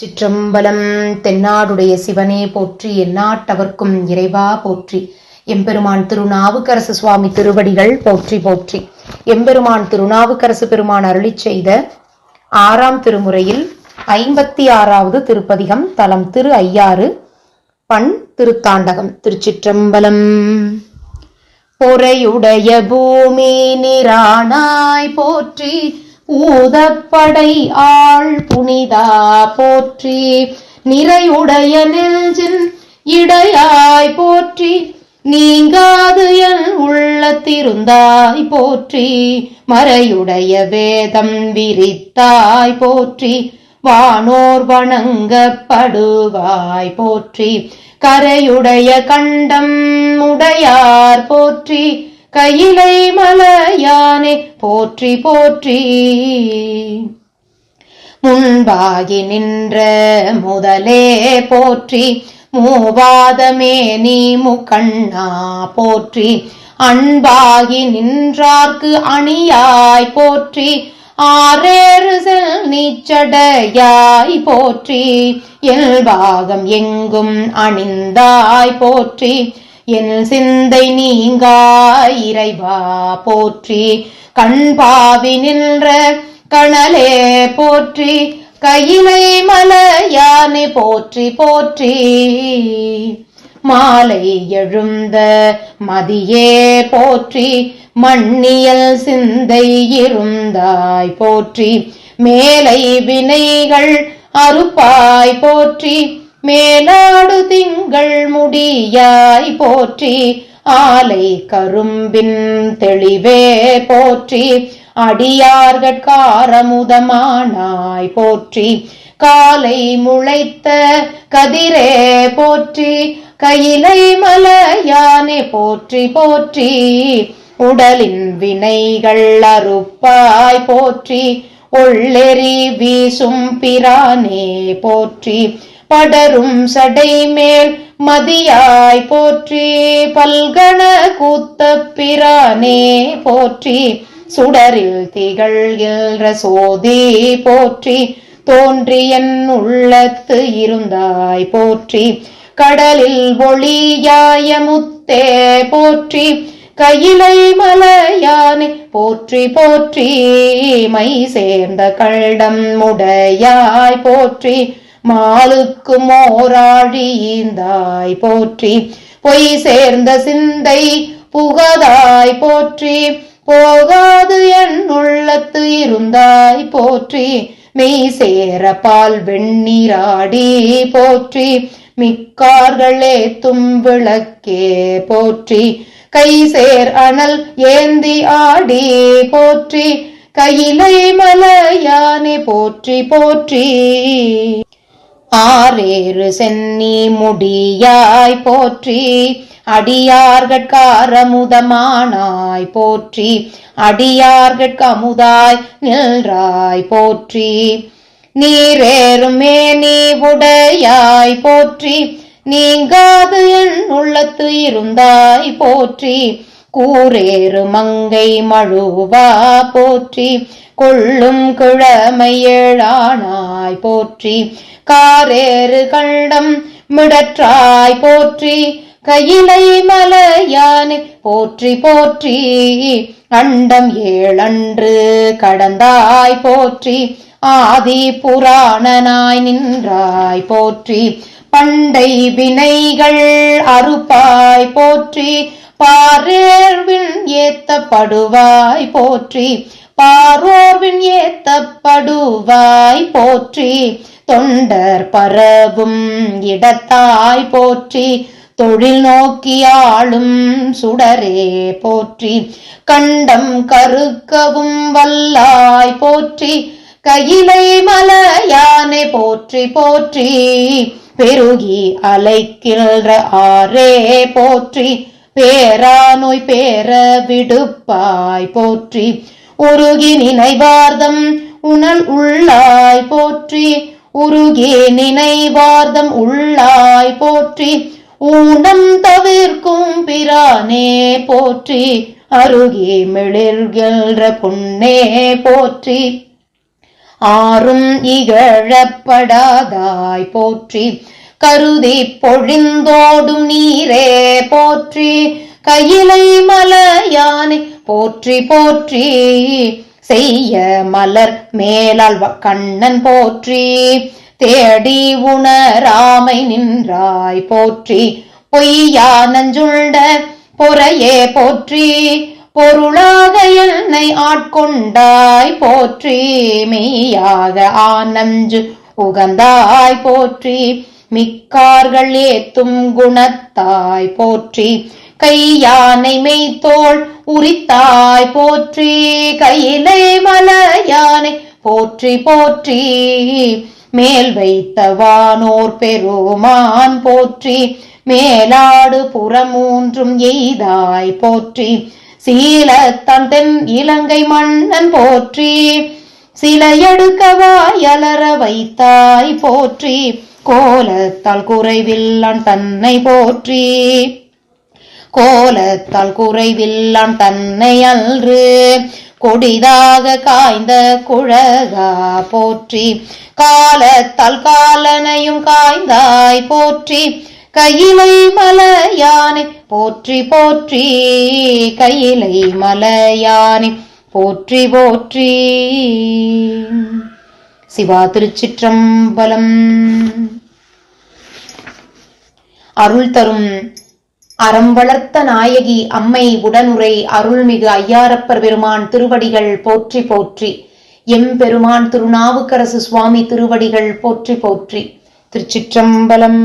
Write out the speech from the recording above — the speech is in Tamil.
சிற்றம்பலம் தென்னாடுடைய சிவனே போற்றி எந்நாட்டவர்க்கும் இறைவா போற்றி. எம்பெருமான் திருநாவுக்கரசு சுவாமி திருவடிகள் போற்றி போற்றி. எம்பெருமான் திருநாவுக்கரசு பெருமான் அருளிச் செய்த ஆறாம் திருமுறையில் ஐம்பத்தி ஆறாவது திருப்பதிகம் தலம் திரு ஐயாறு பண் திருத்தாண்டகம். திருச்சிற்றம்பலம். பொறையுடைய பூமி நிரானாய் போற்றி ஊதப்படை ஆள் புனிதா போற்றி நிறையுடைய நெஞ்சின் இடையாய் போற்றி நீங்காது என் உள்ளத்திருந்தாய் போற்றி மறையுடைய வேதம் விரித்தாய் போற்றி வானோர் வணங்கப்படுவாய் போற்றி கரையுடைய கண்டம் உடையார் போற்றி கையிலை மலையானே போற்றி போற்றி. முன்பாகி நின்ற முதலே போற்றி மூவாதமே நீ முக்கண்ணா போற்றி. அன்பாகி நின்றார்க்கு அணியாய் போற்றி ஆறேறு செல் நீச்சடையாய் போற்றி. எல்பாகம் எங்கும் அணிந்தாய் போற்றி என் சிந்தை நீங்கா இறைவா போற்றி. கண்பாவி நின்ற கணலே போற்றி. கையிலை மலையானை போற்றி போற்றி. மாலை எழுந்த மதியே போற்றி. மண்ணியல் சிந்தை இருந்தாய் போற்றி. மேலை வினைகள் அறுப்பாய் போற்றி. மேலாடு திங்கள் முடியாய் போற்றி ஆலை கரும்பின் தெளிவே போற்றி அடியார்கட்காரமுதமானாய் போற்றி காலை முளைத்த கதிரே போற்றி கையிலை மலையானே போற்றி போற்றி உடலின் வினைகள் அறுப்பாய் போற்றி ஒள்ளெறி வீசும் பிரானே போற்றி படரும் சடை மேல் மதியாய் போற்றி பல்கண கூத்த பிரானே போற்றி சுடரில் திகழ்கின்ற சோதி போற்றி தோன்றி என் உள்ளத்து இருந்தாய் போற்றி கடலில் ஒளியாய முத்தே போற்றி கையிலை மலையானே போற்றி போற்றி மை சேர்ந்த கள்ளம் உடையாய் போற்றி மாலுக்கு மோராழிந்தாய் போற்றி. பொய் சேர்ந்த சிந்தை புகதாய் போற்றி. போகாது என் உள்ளத்து இருந்தாய் போற்றி. மெய் சேர பால் வெண்ணீராடி போற்றி. மிக்கார்களே தும்பிளக்கே போற்றி. கை சேர் அனல் ஏந்தி ஆடி போற்றி. கையிலை மலையானே போற்றி போற்றி. ஆறேறு சென்னி முடியாய் போற்றி அடியார்கட்காரமுதமானாய் போற்றி அடியார்கட்கமுதாய் நின்றாய் போற்றி. நீரேறுமே நீ உடையாய் போற்றி நீங்காது என் உள்ளத்து இருந்தாய் போற்றி. கூரேறு மங்கை மழுவா போற்றி கொள்ளும் கிழமையேழானாய் போற்றி. காரேறு கண்டம் மிடற்றாய் போற்றி கையிலை மலையானே போற்றி போற்றி. அண்டம் ஏழன்று கடந்தாய் போற்றி ஆதி புராணனாய் நின்றாய் போற்றி. பண்டை வினைகள் அறுப்பாய் போற்றி பாரேர்வின் ஏத்தப்படுவாய் போற்றி. பாரோர்வின் ஏத்தப்படுவாய் போற்றி. தொண்டர் பரவும் இடத்தாய் போற்றி. தொழில் நோக்கி ஆளும் சுடரே போற்றி. கண்டம் கருக்கவும் வல்லாய் போற்றி. கையிலை மலையானை போற்றி போற்றி. பெருகி அலைக்கின்ற ஆரே போற்றி. பேரானோய் பேர விடுப்பாய் போற்றி. உருகி நினைவார்தம் உணல் உள்ளாய் போற்றி. உருகி நினைவார்தம் உள்ளாய் போற்றி. ஊனம் தவிர்க்கும் பிரானே போற்றி. அருகி மிளிர்கின்ற பொன்னே போற்றி. ஆறும் இகழப்படாதாய் போற்றி. கருதி பொழிந்தோடும் நீரே போற்றி. கையிலை மலையானை போற்றி போற்றி. செய்ய மலர் மேலால் வ- கண்ணன் போற்றி. தேடி உணராமை நின்றாய் போற்றி. பொய்யா நஞ்சுண்ட பொறையே போற்றி. பொருளாக என்னை ஆட்கொண்டாய் போற்றி. மெய்யாக ஆனஞ்சு உகந்தாய் போற்றி. மிக்கார்கள் ஏத்தும் குணத்தாய் போற்றி. கையானை மெய்த்தோள் உரித்தாய் போற்றி. கையிலை மலையானை போற்றி போற்றி. மேல் வைத்த வானோர் பெருமான் போற்றி. மேலாடு புறமூன்றும் எய்தாய் போற்றி. சீலத்தன் தென் இலங்கை மன்னன் போற்றி. சிலையடுக்கவாய் அலற வைத்தாய் போற்றி. கோலத்தால் குறைவில்லான் தன்னை போற்றி. கோலத்தால் குறைவில்லான் தன்னை அன்று. கொடிதாக காய்ந்த குழகா போற்றி. காலத்தால் காலனையும் காய்ந்தாய் போற்றி. கையிலை மலையானை போற்றி போற்றி. கையிலை மலையானை போற்றி போற்றி. சிவா திருச்சிற்றம்பலம். அருள் தரும் அறம் வளர்த்த நாயகி அம்மை உடனுரை அருள்மிகு ஐயாரப்பர் பெருமான் திருவடிகள் போற்றி போற்றி. எம் பெருமான் திருநாவுக்கரசு சுவாமி திருவடிகள் போற்றி போற்றி. திருச்சிற்றம்பலம்.